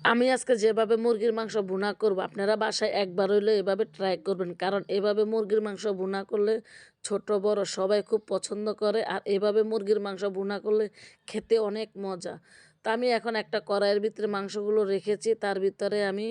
আমি আজকে যেভাবে মুরগির মাংস ভুনা করব, আপনারা বাসায় একবার হইলে এভাবে ট্রাই করবেন। কারণ এভাবে মুরগির মাংস ভুনা করলে ছোট, বড় সবাই খুব পছন্দ করে, আর এভাবে মুরগির মাংস ভুনা করলে খেতে অনেক মজা। তা আমি এখন একটা কড়াইয়ের ভিতরে মাংসগুলো রেখেছি, তার ভিতরে আমি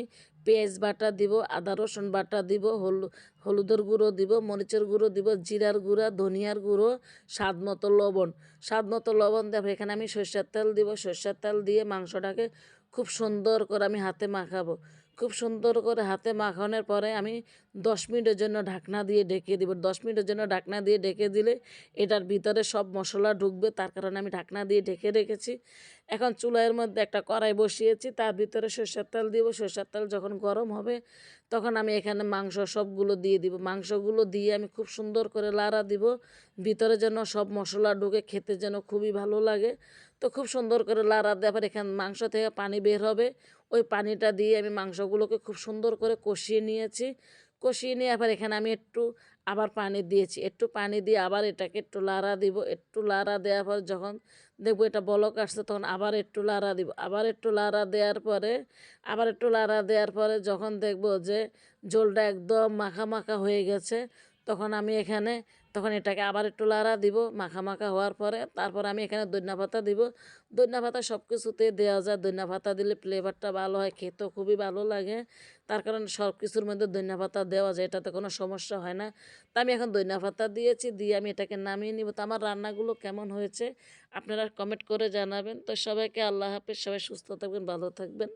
পেঁয়াজ বাটা দিব, আদা, রসুন বাটা দিব, হলু, হলুদের গুঁড়ো দিব, মরিচের গুঁড়ো দিব, জিরার গুঁড়া, ধনিয়ার গুঁড়ো, স্বাদ মতো লবণ। স্বাদ মতো লবণ দেব এখানে আমি সর্ষের তেল দিব, সর্ষের তেল দিয়ে মাংসটাকে খুব সুন্দর করে আমি হাতে মাখাবো। খুব সুন্দর করে হাতে মাখানোর পরে আমি দশ মিনিটের জন্য ঢাকনা দিয়ে ঢেকে দিব। দশ মিনিটের জন্য ঢাকনা দিয়ে ঢেকে দিলে এটার ভিতরে সব মশলা ঢুকবে, তার কারণে আমি ঢাকনা দিয়ে ঢেকে রেখেছি। এখন চুলাইয়ের মধ্যে একটা কড়াই বসিয়েছি, তার ভিতরে সর্ষের তেল দিব। সর্ষের তেল যখন গরম হবে, তখন আমি এখানে মাংস সবগুলো দিয়ে দিব। মাংসগুলো দিয়ে আমি খুব সুন্দর করে লাড়া দিব। ভিতরে যেন সব মশলা ঢুকে, খেতে যেন খুবই ভালো লাগে। তো খুব সুন্দর করে লাড়া দেওয়ার পর এখানে মাংস থেকে পানি বের হবে। ওই পানিটা দিয়ে আমি মাংসগুলোকে খুব সুন্দর করে কষিয়ে নিয়েছি। কষিয়ে নিয়ে আবার এখানে আমি একটু আবার পানি দিয়েছি। একটু পানি দিয়ে আবার এটাকে একটু লাড়া দিব। একটু লাড়া দেওয়ার পর যখন দেখব এটা বলক আসছে, তখন আবার একটু লাড়া দিব। আবার একটু লাড়া দেওয়ার পরে, আবার একটু লাড়া দেওয়ার পরে যখন দেখব যে জলটা একদম মাখা মাখা হয়ে গেছে তখন আমি এখানে, তখন এটাকে আবার একটু লাড়া দিব মাখা মাখা হওয়ার পরে তারপর আমি এখানে দইনা পাতা দিব। দইনা পাতা সব কিছুতে দেওয়া যায়। দইনা পাতা দিলে ফ্লেভারটা ভালো হয়, খেতেও খুবই ভালো লাগে। তার কারণ সব কিছুর মধ্যে দইনা পাতা দেওয়া যায়, এটাতে কোনো সমস্যা হয় না। তা আমি এখন দইনা পাতা দিয়েছি, দিয়ে আমি এটাকে নামিয়ে নিব। তো আমার রান্নাগুলো কেমন হয়েছে, আপনারা কমেন্ট করে জানাবেন। তো সবাইকে আল্লাহ হাফেজ, সবাই সুস্থ থাকবেন, ভালো থাকবেন।